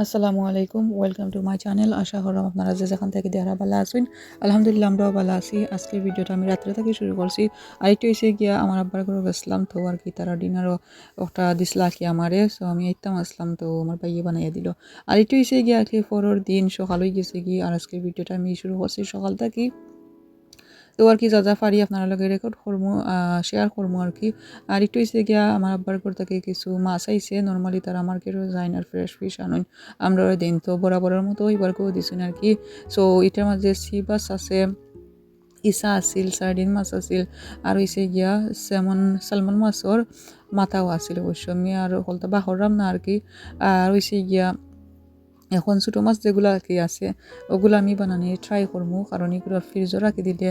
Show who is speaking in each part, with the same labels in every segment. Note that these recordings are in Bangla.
Speaker 1: আসসালামু আলাইকুম ওয়েলকাম টু মাই চ্যানেল আশা করলাম আপনারা যে যেখান থেকে দেহারা ভালো আছেন, আলহামদুলিল্লাহ আমরাও ভালো আছি। আজকের ভিডিওটা আমি রাত্রে থেকে শুরু করছি। আরেকটু এসে গিয়া আমার আব্বার ঘরে গেছিলাম তো, আর কি তারা ডিনারও একটা দিসলা কি আমারে। সো আমি এইতাম আসলাম তো, আমার ভাইয়ে বানাইয়া দিল। আরেকটু এসে গিয়া আর কি পরের দিন সকাল হয়ে গেছে কি আর আজকের ভিডিওটা আমি শুরু করছি সকাল থেকে তো আর কি যা যা পারি আপনার লগে রেকর্ড করব শেয়ার করব আর কি। আর একটু হয়েছে গিয়া আমার আব্বার ঘর থেকে কিছু মাছ আইছে নর্মালি তারা মার্কেটও যায় না ফ্রেশ ফিশ আনুন আমরা দিন তো বরাবরের মতো ওইবার করে দিছেন আর কি। সো এটার মাঝে সি বাস আছে ইসা আছিল সার্ডিন মাছ আছিল, আর হয়েছে গিয়া সেমন, সালমন মাছর মাথাও আছিল অবশ্য। আমি আর হলতা বাহরাম না আর কি। আর হয়েছে গিয়া এখন ছোটো মাছ যেগুলো কি আছে, ওগুলো আমি বানানি ট্রাই করব কারণ এগুলো ফ্রিজও রাখি দিলে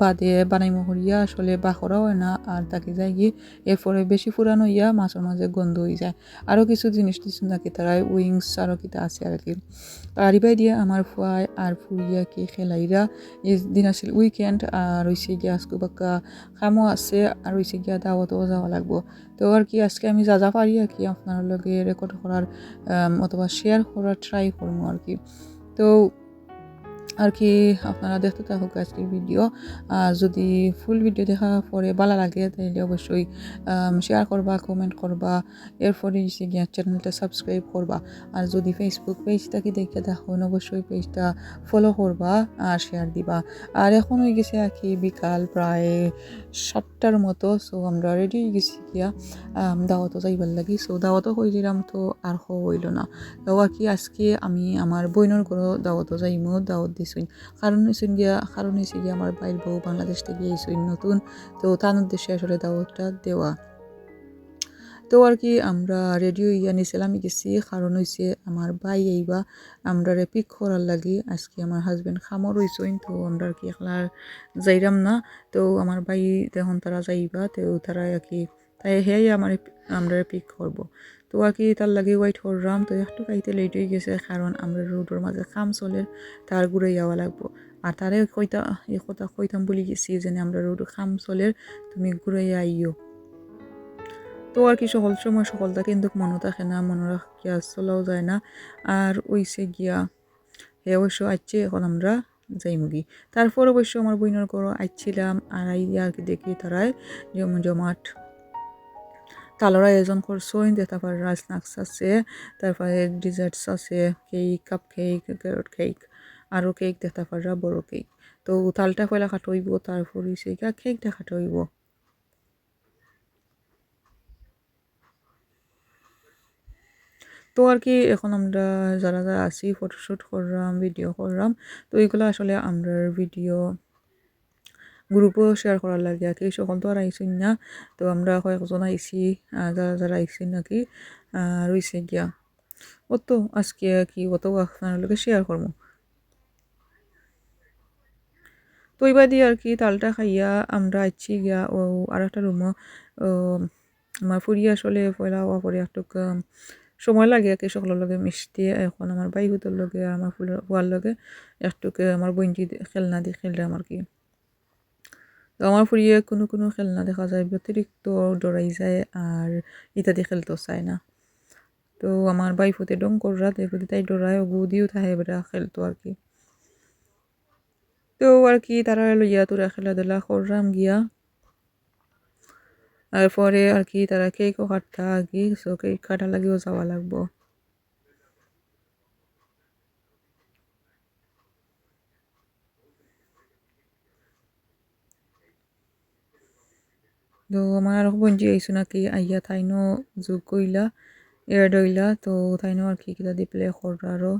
Speaker 1: বাদে বানাইমো করিয়া আসলে বাখরা হয় না, আর তাকে যাই গিয়ে এরপরে বেশি ফুরানো ইয়া মাছের মাঝে গন্ধ হয়ে যায়। আরও কিছু জিনিস দিচ্ছেন নাকি তারা উইংস আরও কিতা আছে আর কি। আর ইবাই দিয়ে আমার ফুয়াই আর ফুরিয়া কি খেলাইরা দিন আছিল উইকেন্ড আর হয়েছে গিয়া আজকে বাক্কা খামো আছে, আর হয়েছে গিয়া দাওয়াতও যাওয়া লাগবো। তো আর কি, আজকে আমি যা যা পারি আর কি আপনার লগে রেকর্ড করার অথবা শেয়ার করার ট্রাই করব আর কি। তো আর কি আপনারা দেখতে থাকুক আজকের ভিডিও যদি ফুল ভিডিও দেখা পরে ভালো লাগে, তাহলে অবশ্যই শেয়ার করবা কমেন্ট করবা। এরপরে এসে গিয়ে চ্যানেলটা সাবস্ক্রাইব করবা। আর যদি ফেসবুক পেজটাকে দেখে দেখুন অবশ্যই পেজটা ফলো করবা আর শেয়ার দিবা। আর এখন হয়ে গেছে আর কি বিকাল প্রায় সাতটার মতো সো আমরা রেডি হয়ে গেছি গিয়া। দাওয়াতও যাইবার লাগি সো দাওয়াতও দিলাম তো আর হইল না। তো আর কি আজকে আমি আমার বইনের ঘরও দাওয়াতও যাইমো, দাওয়াত দিছুন কারণ হয়েছেন গিয়া, কারণ হয়েছে গিয়া আমার বাইর বউ বাংলাদেশ থেকে গিয়েছুন নতুন। তো তার উদ্দেশ্যে আসলে দাওয়াতটা দেওয়া। তো আর কি, আমরা রেডিও ইয়া নিছিলাম, গেছি। কারণ হয়েছে আমার ভাই এইবা আমরা পিক করার লাগি। আজকে আমার হাজব্যান্ড খামর হয়েছেন, তো আমরা আর কি একলা যাইরাম না। তো আমার ভাই তখন তারা যাইবা, তো তারা আর কি তাই হে আমার আমরা পিক করব। তো কি তার লাগে ওয়াইট করলাম তো একটু খাইতে লেট হয়ে গেছে, কারণ আমরা রোডের মাঝে খাম চলে তার ঘুরে যাওয়া লাগবো। আর তারে কইতা, এই কথা কইতাম বলি গেছি যে আমরা রোড খাম চলে, তুমি ঘুরে আইও তো আর কি সকল সময় সকলটা কিন্তু মনে থাকে না মনে রাখিয়া চলাও যায় না। আর ওইসে গিয়া, হে অবশ্য আইছে এখন আমরা যাইমুগি। তারপর অবশ্য আমার বইনের ঘর আইছিলাম আর আই আর কি দেখি তারাই জম জমাট তালরা আয়োজন করছেন তারপর স্ন্যাক্স আছে, তারপরে ডিজার্টস আছে cake cup cake carrot cake আরও কেক দেখতে পারা বড় কেক তো তালটা পয়লা খাটইব, তারপর সেই কেকটা খাটইব। তো আর কি, এখন আমরা যারা যারা আছি ফটোশ্যুট করলাম ভিডিও করলাম, তো এইগুলো আসলে আমরা ভিডিও গ্রুপও শেয়ার করার লাগে। আর কি সকল তো আর আইসি না, তো আমরা কয়েকজন আইসি যারা যারা আইসি নাকি রইছে গিয়া। অত আজকে কি, অত আপনার শেয়ার করব। তো এবার দিয়ে আর কি তালটা খাইয়া আমরা আইছি গিয়া, ও আর একটা রুমও আমার ফুরিয়ে আসলে পয়লা হওয়া পরে একটু সময় লাগে একে সকলের লগে মিশতে, এখন আমার ভাই হুতোর লগে আমার ফুলের হওয়ার লগে একটুকে, আমার বইনটি খেলনা দিয়ে খেললাম আর কি। তো আমার ফুরিয়ে কোনো কোনো খেলনা দেখা যায় অতিরিক্ত ডরাই যায় আর ইত্যাদি খেলতেও চায় না। তো আমার ভাই ফুতে ডং কররা তাই ফুতে তাই ডরায় গু দিও থাকে বেটা খেলতো আর কি। তো আর কি তারা লইয়া তোরা খেলাধুলা করলাম গিয়া। তারপরে আর কি তারা কেকও কাটতা আর কি সো কেক কাটা লাগেও যাওয়া লাগবো। তো আমার বঞ্জি আইসো নাকি? আইয়া থাইনো যোগ কইলা এড হইলা তো থাইনো আর কি কিতা দি প্লে আরও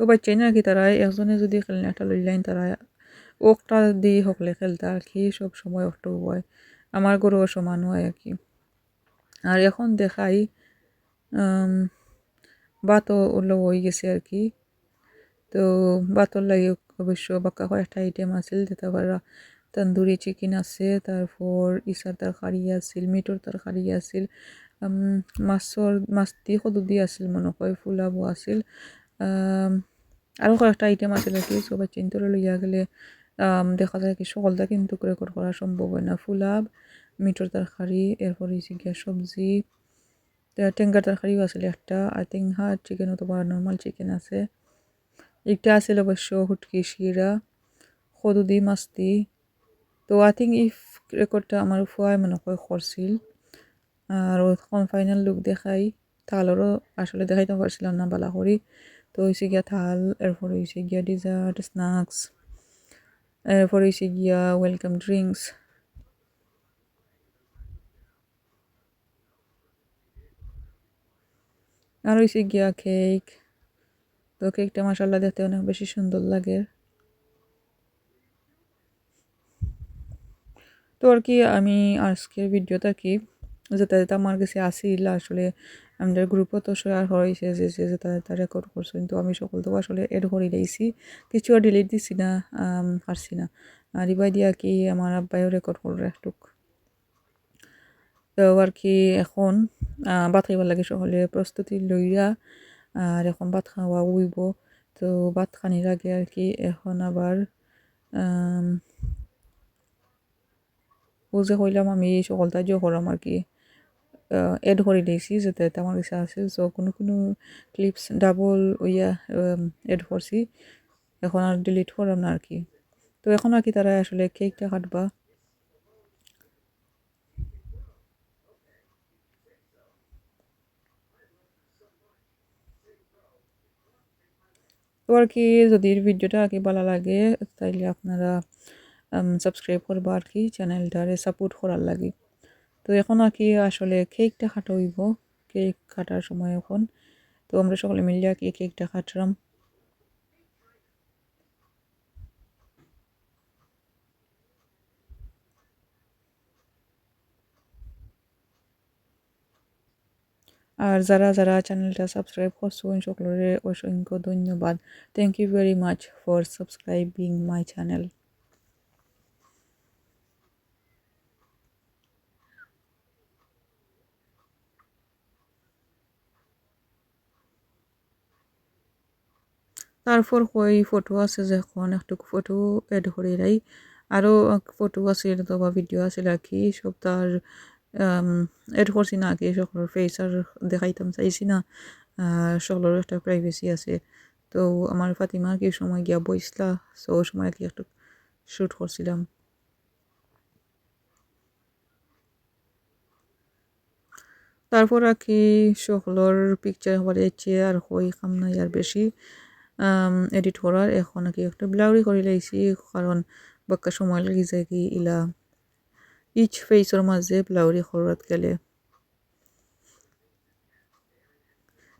Speaker 1: তো বাচ্চাই না কি তারা একজনে যদি খেলেন একটা লইলাইন তারা ওকটা দি সকলে খেলতা আর কি সব সময় অটো হয় আমার গরুও সমান হয় আর কি আর এখন দেখাই বাতও ওলো হয়ে গেছে আর কি। তো বাতর লাগে অবশ্য বাক্কা কয়েকটা আইটেম আছিল যেতে পারা তন্দুরি চিকেন আছে, তারপর ইসার তরকারি আছিল মিটর তরকারি আছিল মাছর মাছ দি সদু দি আছিল মনে হয় ফুলাবো আছিল। আরও কয়েকটা আইটেম আছিল আর কি সবাই চিন্তরে লইয়া গেলে দেখা যায় কি সকলটা কিন্তু রেকর্ড করা সম্ভব হয় না। ফুলাব মিটর তরকারি এরপর গিয়া সবজি টেঙ্গার তরকারিও আছিল একটা থিঙ্ক হার্ড চিকেন অথবা নর্মাল চিকেন আছে। একটা আছিল অবশ্য হুটকি শিরা সদুদি মাস্তি তো আই থিঙ্ক ইফ রেকর্ডটা আমার ফুয়াই মনে হয় করছিল আর এখন ফাইনাল লুক দেখাই থালরও আসলে দেখাইতে পারছিলাম না বালা করি তো হয়েছে গিয়া থাল, এরপর হয়েছে গিয়া ডিজার্ট স্ন্যাক্স এরপর হয়েছে গিয়া ওয়েলকাম ড্রিঙ্কস আর হয়েছে গিয়া কেক তো কেকটা মাসাল্লাহ দেখতে অনেক বেশি সুন্দর লাগে। তো আর কি আমি আজকের ভিডিওটা কি যেটা যেটা আমার কাছে আসিল আসলে, আমাদের গ্রুপও তো শেয়ার হয়েছে যে যে যেটা যেটা রেকর্ড করছ, কিন্তু আমি সকল তো আসলে এড করে দিয়েছি কিছু ডিলিট দিছি না পারছি না। আর ইবাই দিয়া কি আমার আব্বাইও রেকর্ড করবে একটু তো আর কি এখন ভাত খাইবার লাগে সকলে, প্রস্তুতি লইয়া, আর এখন ভাত খাওয়া উইব তো ভাত খানির আগে আর কি এখন আবার ও যে হইলাম আমি এই সকলটা যে করলাম আর কি। এড করে দিয়েছি যাতে আমার ইচ্ছা আছে সো কোনো কোনো ক্লিপস ডাবল ইয়া এড করছি। এখন আর ডিলিট করলাম না আর কি। তো এখন আর কি তারা আসলে কেকটা কাটবা। তো আর কি যদি ভিডিওটা আর কি ভালো লাগে, তাইলে আপনারা সাবস্ক্রাইব করবা আর কি চ্যানেলটারে সাপোর্ট করার লাগে। তো এখন আর কি আসলে কেকটা কাটা হইব কেক কাটার সময় এখন। তো আমরা সকলে মিলে আর কি কেকটা কাটলাম আর যারা যারা চ্যানেলটা সাবস্ক্রাইব করছেন সকলের অসংখ্য ধন্যবাদ। Thank you very much for subscribing my channel তারপর কই ফটো আছে যখন একটু ফটো এড করে রাই। আরও ফটো আছে অথবা ভিডিও আছে আর কি সব তার এড করছি না আগে, সকলের ফেস আর দেখাইতাম চাইছি না। সকলের একটা প্রাইভেসি আছে। তো আমার ফাতিমা কি সময় গিয়া বইসলা? সো সময় কি একটু শ্যুট করছিলাম। তারপর আর কি সকলের পিকচার হবার ইচ্ছে আর হই খাম নাই আর বেশি। এডিট করার এখন কি একটু ব্লাউরি করে লাইছি কারণ বাক্কা সময় লাগি যায় কি ইলা ইচ ফেসর মাঝে ব্লাউরি করাত গেলে।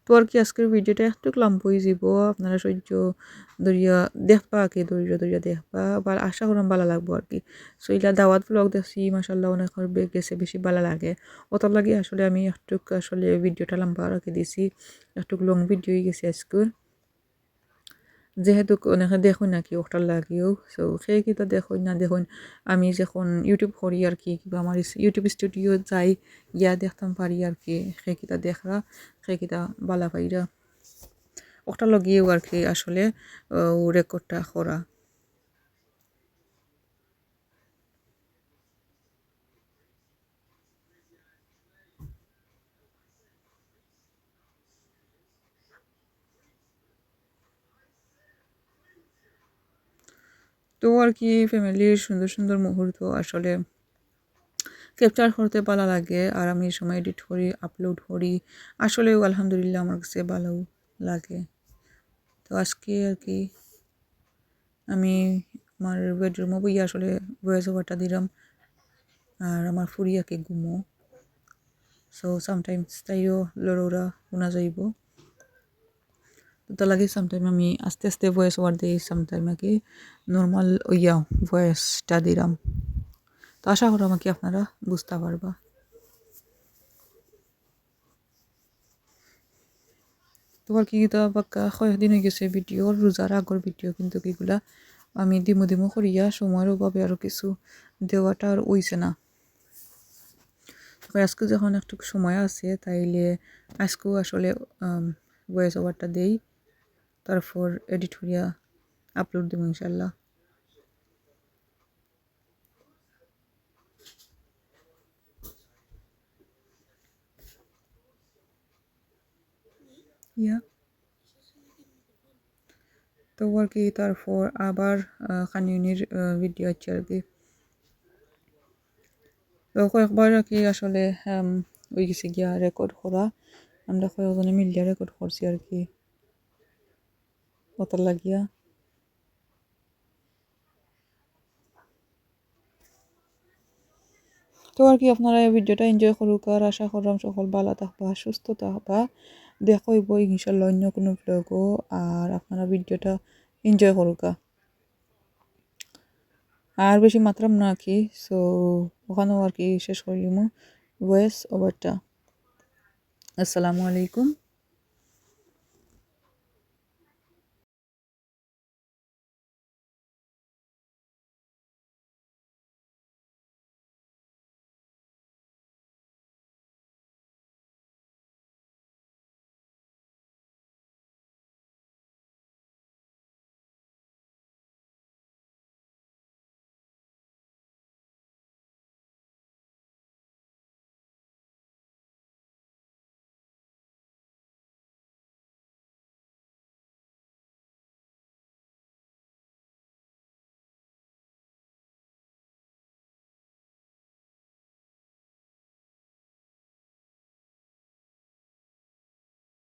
Speaker 1: তো আর কি আজকের ভিডিওটা একটু হয়ে যাব, আপনারা সহ্য দরিয়া দেখবা আর কি দরিয়া দরিয়া দেখবা বা আশা করাম ভালো লাগবো আর কি। সো ইলা দাওয়াত ব্লগ দেখছি মাসাল্লাহ অনেক গেছে বেশি ভালো লাগে। অত লাগে আসলে আমি একটু আসলে ভিডিওটা লম্বা রাখি দিছি একটু লং ভিডিওই গেছে আজকের যেহেতু অনেকে দেখুন নাকি ওটা লাগিও। সো সেইকেইটা দেখুন না দেখুন আমি যখন ইউটিউব করি আর কি কিবা আমার ইউটিউব স্টুডিও যাই ইয়া দেখতাম পারি আর কি সেইকেইটা দেখা, সেইকেইটা বালা পাইরা ওটা লগিয়েও আর কি আসলে রেকর্ডটা করা তো আর কি, ফ্যামিলির সুন্দর সুন্দর মুহূর্ত আসলে ক্যাপচার করতে ভালো লাগে আর আমি এই সময় এডিট করি আপলোড করি। আসলেও আলহামদুলিল্লাহ আমার কাছে ভালো লাগে। তো আজকে আর কি আমি আমার বেডরুমও বই আসলে ভয়েস ওভারটা দিলাম আর আমার ফুরিয়াকে ঘুমো। সো সামটাইমস তাইও লড়োরা শোনা যাইব। তো লাগে সামটাইম আমি আস্তে আস্তে ভয়েস ওভার দিই সামটাইম আর কি নর্মাল ইয়া ভয়েসটা দিলাম। তো আশা করি আমাকে আপনারা বুঝতে পারবা। তোমার কি তা বাক্কা কয়েকদিন হয়ে গেছে ভিডিও রোজার আগর ভিডিও কিন্তু কিগুলা আমি দিমু দিমু করিয়া সময়ের অভাবে আরও কিছু দেওয়াটা আর ওইছে না। আজকে যখন একটু সময় আছে তাইলে আজকেও আসলে ভয়েস ওভারটা দেই। তারপর এডিট করিয়া আপলোড দেবো ইনশাল্লাহ ইয়া তো আর কি তারপর আবার খানিউনির ভিডিও আছে আর কি। তো কয়েকবার আর কি আসলে ওই গেছে গিয়া রেকর্ড করা। আমরা কয়েকজনে মিলিয়া রেকর্ড করছি আর কি। কত লাগিয়া তো আর কি আপনারা এই ভিডিওটা এনজয় করুক আর আশা করলাম সকল ভালো থাকবা সুস্থ থাকবা দেখা হইব ইনশাল্লাহ অন্য কোনো ব্লগও আর আপনারা ভিডিওটা এনজয় করুক আর বেশি মাত্রাম না কি সো ওখানেও আর কি শেষ করিম ভয়েস ওভারটা আসসালামু আলাইকুম